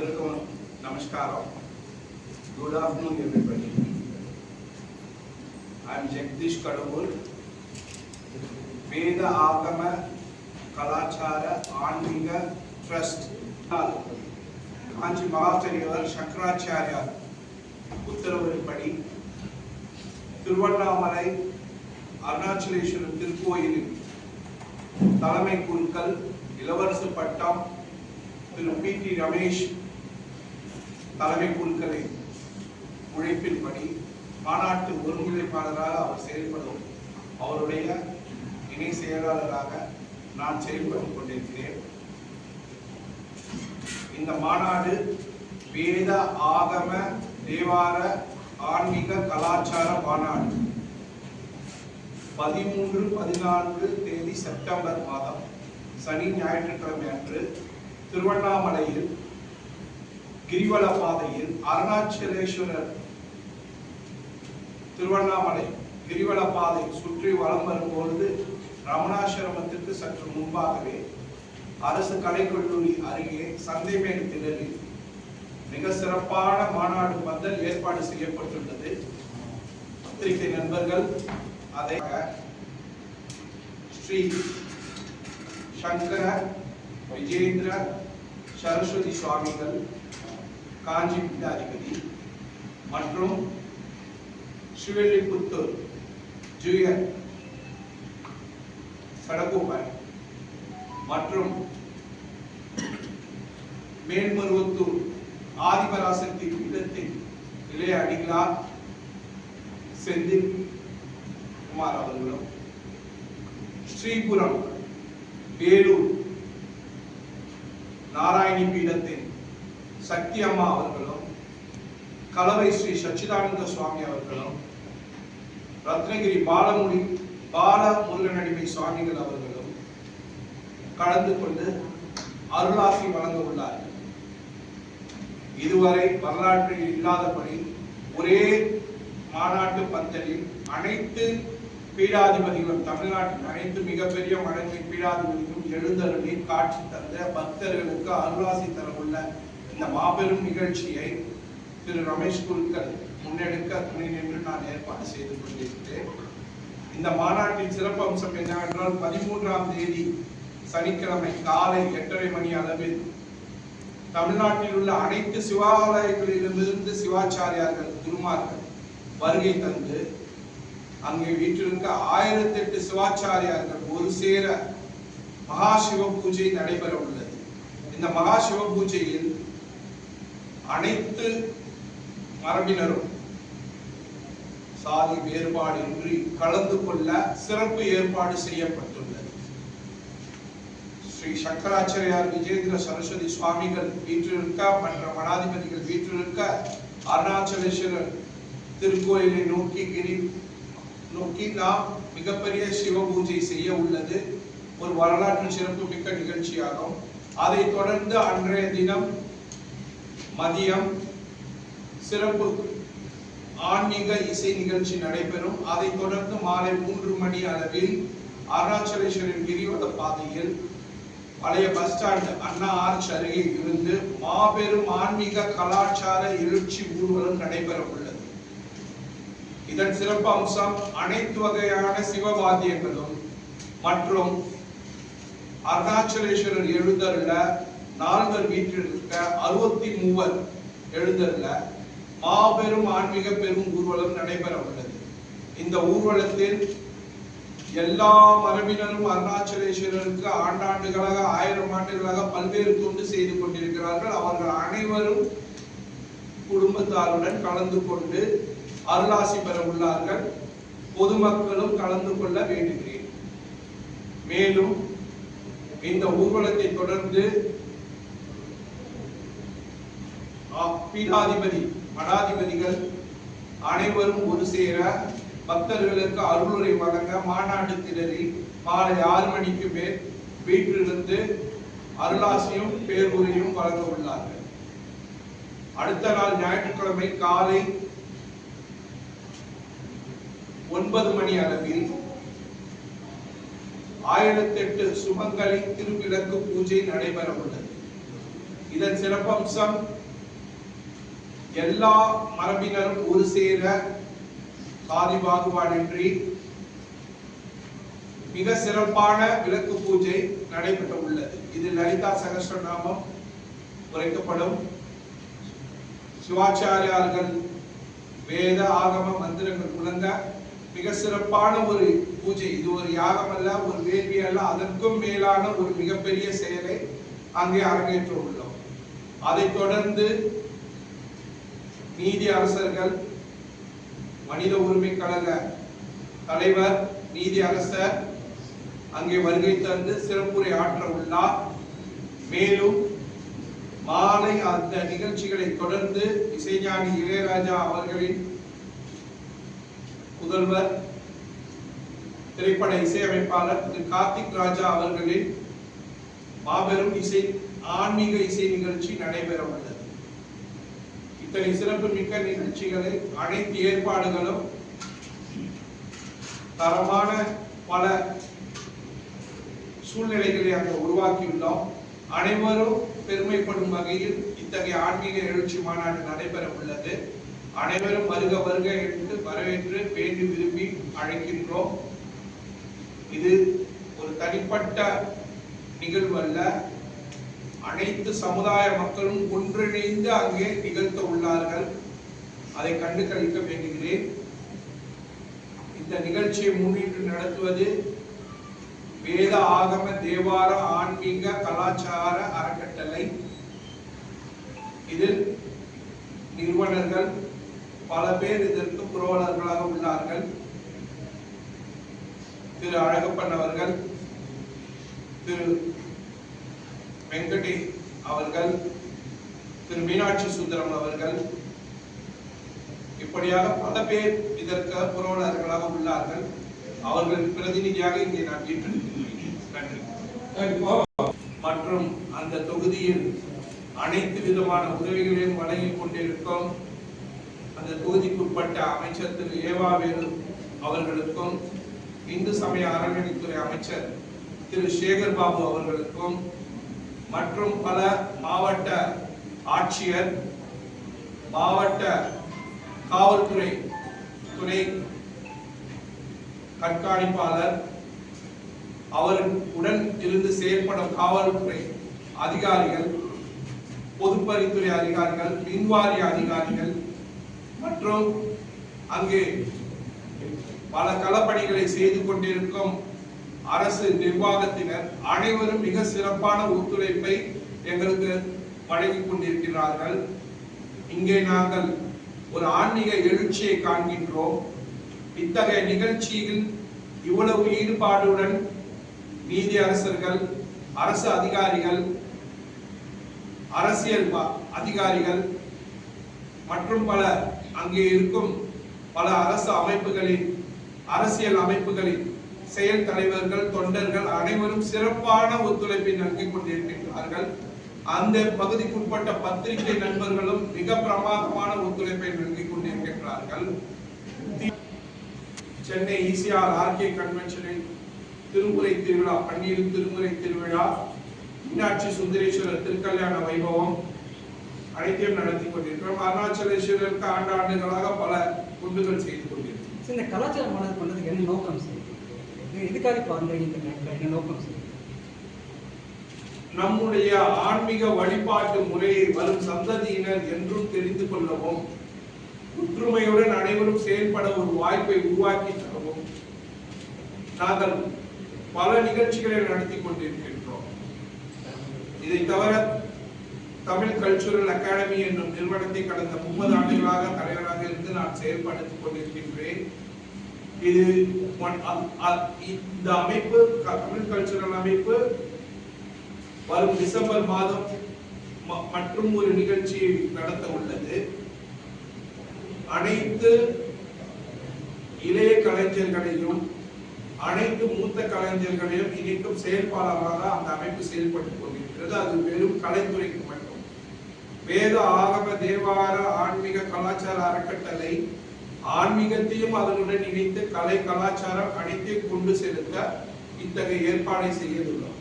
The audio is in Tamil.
అందరికీ నమస్కారం good afternoon everybody I'm Jagadish Kadavur Veda Agama கலாச்சார ஆன்மீக ட்ரஸ்ட் காஞ்சி மகாபெரியவர் சங்கராச்சாரியார் உத்தரவின்படி திருவண்ணாமலை அருணாச்சலேஸ்வரர் திருக்கோயிலில் தலைமை குருக்கள் இளவரசு பட்டம் திரு பி டி ரமேஷ் தலைமை குழுக்களை உழைப்பின்படி மாநாட்டு ஒருங்கிணைப்பாளராக அவர் செயல்படும் அவருடைய இணை செயலாளராக நான் செயல்பட்டு கொண்டிருக்கிறேன். இந்த மாநாடு வேத ஆகம தேவார ஆன்மீக கலாச்சார மாநாடு. பதிமூன்று பதினான்கு தேதி செப்டம்பர் மாதம் சனி ஞாயிற்றுக்கிழமை அன்று திருவண்ணாமலையில் கிரிவல பாதையில் அருணாச்சலேஸ்வரர் திருவண்ணாமலை கிரிவல பாதை சுற்றி வலம் வரும்பொழுது ரமணாசிரமத்திற்கு சற்று முன்பாகவே அரசு கலைக்கல்லூரி அருகே சந்தைமேடு திடலில் மிக சிறப்பான மாநாடு பந்தல் ஏற்பாடு செய்யப்பட்டுள்ளது. பத்திரிகை நண்பர்கள் அதை ஸ்ரீ சங்கர விஜேந்திர சரஸ்வதி சுவாமிகள் காஞ்சி பீடாதிபதி மற்றும் ஸ்ரீவில்லிபுத்தூர் ஜூயர் சடகோபாய் மற்றும் மேன்மருவத்தூர் ஆதிபராசக்தி பீடத்தின் இளைய அடிகளார் செந்தில் குமார் அவர்களும் ஸ்ரீபுரம் வேலூர் நாராயணி பீடத்தின் சக்தி அம்மா அவர்களும் கலவை ஸ்ரீ சச்சிதானந்த சுவாமி அவர்களும் ரத்னகிரி பாலமுடி பால முருகனடிமை சுவாமிகள் அவர்களும் கலந்து கொண்டு அருளாசி வழங்க உள்ளார்கள் இதுவரை வரலாற்றில் இல்லாதபடி ஒரே மாநாட்டு பந்தலில் அனைத்து பீடாதிபதிகளும் தமிழ்நாட்டின் அனைத்து மிகப்பெரிய மடங்கு பீடாதிபதிகளும் எழுந்தருளி காட்சி தந்த பக்தர்களுக்கு அருளாசி தரவுள்ள இந்த மாபெரும் நிகழ்ச்சியை திரு ரமேஷ் குருக்கள் முன்னெடுக்க துணை நின்று நான் ஏற்பாடு செய்து கொண்டிருக்கிறேன். இந்த மாநாட்டின் சிறப்பு அம்சம் என்னவென்றால் பதிமூன்றாம் தேதி சனிக்கிழமை காலை எட்டரை மணி அளவில் தமிழ்நாட்டில் உள்ள அனைத்து சிவாலயங்களிலிருந்து சிவாச்சாரியார்கள் குருமார்கள் வருகை தந்து அங்கே வீட்டிலிருக்க ஆயிரத்தி எட்டு சிவாச்சாரியார்கள் ஒரு சேர மகா சிவ பூஜை நடைபெற உள்ளது. இந்த மகா சிவ பூஜையில் அனைத்து மரபினரும் சாதி வேறுபாடின்றி கலந்து கொள்ள சிறப்பு ஏற்பாடு செய்யப்பட்டுள்ளது. ஸ்ரீ சங்கராச்சாரியார் விஜேந்திர சரஸ்வதி சுவாமிகள் வீற்றிருக்க மற்ற மடாதிபதிகள் வீற்றிருக்க அருணாச்சலேஸ்வரர் திருக்கோயிலை நோக்கி கிரி நோக்கி நாம் மிகப்பெரிய சிவ பூஜை செய்ய உள்ளது. ஒரு வரலாற்று சிறப்பு மிக்க நிகழ்ச்சியாகும். அதைத் தொடர்ந்து அன்றைய தினம் மதியம் சிறப்பு ஆன்மீக இசை நிகழ்ச்சி நடைபெறும். அதைத் தொடர்ந்து மாலை மூன்று மணி அளவில் அருணாச்சலேஸ்வரின் கிரிவல பாதையில் பழைய பஸ் ஸ்டாண்ட் அண்ணா ஆர்ச் அருகே இருந்து மாபெரும் ஆன்மீக கலாச்சார எழுச்சி ஊர்வலம் நடைபெற உள்ளது. இதன் சிறப்பு அம்சம் அனைத்து வகையான சிவவாத்தியங்களும் மற்றும் அருணாச்சலேஸ்வரர் எழுந்தருள நால்வர் வீற்றிருக்க அறுபத்தி மூவர் எழுந்தருள மாபெரும் ஆன்மீக பெரும் ஊர்வலம் நடைபெற உள்ளது. இந்த ஊர்வலத்தில் எல்லா மரபினரும் அருணாச்சலேஸ்வரருக்கு ஆண்டாண்டுகளாக ஆயிரம் ஆண்டுகளாக பல்வேறு தொண்டு செய்து கொண்டிருக்கிறார்கள். அவர்கள் அனைவரும் குடும்பத்தாருடன் கலந்து கொண்டு அருளாசி பெற உள்ளார்கள். பொதுமக்களும் கலந்து கொள்ள வேண்டுகிறேன். மேலும் இந்த ஊர்வலத்தை தொடர்ந்து பீடாதிபதி மடாதிபதிகள் அனைவரும் ஒரு சேர பக்தர்களுக்கு அருளுரை வழங்க மாநாட்டு திடலில் மாலை ஆறு மணிக்கு மேல் வீட்டிலிருந்து அருளாசியும் பேருரையும் வழங்க உள்ளார்கள். அடுத்த நாள் ஞாயிற்றுக்கிழமை காலை ஒன்பது மணி அளவில் ஆயிரத்தெட்டு சுமங்கலி திருவிளக்கு பூஜை நடைபெற உள்ளது இதன் சிறப்பம்சம் எல்லா மரபினரும் ஒரு சேர சாதி பாகுபாடின்றி மிக சிறப்பான விளக்கு பூஜை நடைபெற்ற உள்ளது. இதில் லலிதா சகஸ்ரநாமம் உரைக்கப்படும். சிவாச்சாரியார்கள் வேத ஆகம மந்திரங்கள் முழங்க மிக சிறப்பான ஒரு பூஜை. இது ஒரு யாகம் அல்ல ஒரு வேள்வி அல்ல. அதற்கும் மேலான ஒரு மிகப்பெரிய செயலை அங்கே அரங்கேற்ற உள்ளோம். அதைத் தொடர்ந்து நீதி அரசர்கள் மனித உரிமை கழக தலைவர் நீதி அரசர் அங்கே வருகை தந்து சிறப்புரை ஆற்ற உள்ளார். மேலும் மாலை அந்த நிகழ்ச்சிகளை தொடர்ந்து இசைஞானி இளையராஜா அவர்களின் முதல்வர் திரைப்பட இசையமைப்பாளர் திரு கார்த்திக் ராஜா அவர்களின் மாபெரும் இசை ஆன்மீக இசை நிகழ்ச்சி நடைபெற உள்ளது. இத்தனை சிறப்பு மிக்க நிகழ்ச்சிகளை அனைத்து ஏற்பாடுகளும் தரமான பல சூழ்நிலைகளை அங்கு உருவாக்கியுள்ளோம். அனைவரும் பெருமைப்படும் வகையில் இத்தகைய ஆன்மீக எழுச்சி மாநாடு நடைபெற உள்ளது அனைவரும் வருக வருக என்று வரவேற்று வேண்டி விரும்பி அழைக்கின்றோம். இது ஒரு தனிப்பட்ட நிகழ்வு அல்ல. அனைத்து சமுதாய மக்களும் ஒன்றிணைந்து அங்கே நிகழ்த்த உள்ளார்கள் அதை கண்டு கழிக்க வேண்டுகிறேன். இந்த நிகழ்ச்சியை முன்னிட்டு நடத்துவது வேத ஆகம தேவார ஆன்மீக கலாச்சார அறக்கட்டளை. இதில் நிறுவனர்கள் பல பேர் இதற்கு புரவலர்களாக உள்ளார்கள். திரு அழகப்பன் அவர்கள் திரு வெங்கடே அவர்கள் திரு மீனாட்சி சுந்தரம் அவர்கள் இப்படியாக பல பேர் இதற்கு புரவலர்களாக உள்ளார்கள். அவர்கள் பிரதிநிதியாக இங்கே நான் ஏற்றிருக்கின்றேன் நன்றி. மற்றும் அந்த தொகுதியில் அனைத்து விதமான உதவிகளையும் வழங்கிக் கொண்டிருக்கும் அந்த தொகுதிக்குட்பட்ட அமைச்சர் திரு ஏவாவேலு அவர்களுக்கும் இந்து சமய அறநிலைத்துறை அமைச்சர் திரு சேகர் பாபு அவர்களுக்கும் மற்றும் பல மாவட்ட ஆட்சியர் மாவட்ட காவல்துறை துணை கண்காணிப்பாளர் அவர் உடன் இருந்து செயல்படும் காவல்துறை அதிகாரிகள் பொதுப்பணித்துறை அதிகாரிகள் மின்வாரிய அதிகாரிகள் மற்றும் அங்கே பல களப்பணிகளை செய்து கொண்டிருக்கும் அரசு நிர்வாகத்தினர் அனைவரும் மிக சிறப்பான ஒத்துழைப்பை எங்களுக்கு வழங்கி கொண்டிருக்கிறார்கள். இங்கே நாங்கள் ஒரு ஆன்மீக எழுச்சியை காண்கின்றோம். இத்தகைய நிகழ்ச்சியில் இவ்வளவு ஈடுபாடுடன் நீதி அரசர்கள் அரசு அதிகாரிகள் அரசியல் அதிகாரிகள் மற்றும் பல அங்கே இருக்கும் பல அரசு அமைப்புகளின் அரசியல் அமைப்புகளின் செயல் தலைவர்கள் தொண்டர்கள் அனைவரும் சிறப்பான ஒத்துழைப்பை நல்கி கொண்டிருக்கின்றார்கள். அந்த பகுதிக்குட்பட்ட பத்திரிகை நண்பர்களும் மிக பிரமாதமான ஒத்துழைப்பை நல்கி கொண்டிருக்கின்றார்கள். சென்னை இசிஆர் ஆர்கே கன்வென்ஷனில் திருமுறை திருவிழா பன்னீர் திருமுறை திருவிழா மீனாட்சி சுந்தரேஸ்வரர் திருக்கல்யாண வைபவம் அனைத்தையும் நடத்தி கொண்டிருக்கிறோம். அருணாச்சலேஸ்வரருக்கு ஆண்டு ஆண்டுகளாக பல தொண்டுகள் செய்து கொண்டிருக்கிறோம். இந்த கலாச்சார மாநாடு பண்ணதுக்கு என்ன நோக்கம் சார்? எதுக்காக இப்போ இந்த என்ன நோக்கம் நம்முடைய ஆன்மீக வழிபாட்டு முறையை வரும் சந்ததியினர் என்றும் தெரிந்து கொள்ளவும் ஒற்றுமையுடன் அனைவரும் செயல்பட ஒரு வாய்ப்பை உருவாக்கி தரவும் நாங்கள் பல நிகழ்ச்சிகளை நடத்தி கொண்டிருக்கின்றோம். இதை தவிர தமிழ் கல்ச்சுரல் அகாடமி என்னும் நிறுவனத்தை கடந்த முப்பது ஆண்டுகளாக தலைவராக இருந்து நான் செயல்படுத்திக் கொண்டிருக்கின்றேன். இது இந்த அமைப்பு தமிழ் கல்ச்சுரல் அமைப்பு வரும் டிசம்பர் மாதம் மற்றும் ஒரு நிகழ்ச்சியை நடத்த உள்ளது. அனைத்து இளைய கலைஞர்களையும் அனைத்து மூத்த கலைஞர்களையும் இணைக்கும் செயல்பாளராக அந்த அமைப்பு செயல்பட்டுக் கொண்டிருக்கிறது. அது வெறும் கலைத்துறைக்கு மட்டும். வேத ஆகம தேவார ஆன்மீக கலாச்சார அறக்கட்டளை ஆன்மீகத்தையும் அதனுடன் இணைத்து கலை கலாச்சாரம் அனைத்தையும் கொண்டு செலுத்த இத்தகைய ஏற்பாடை செய்துள்ளோம்.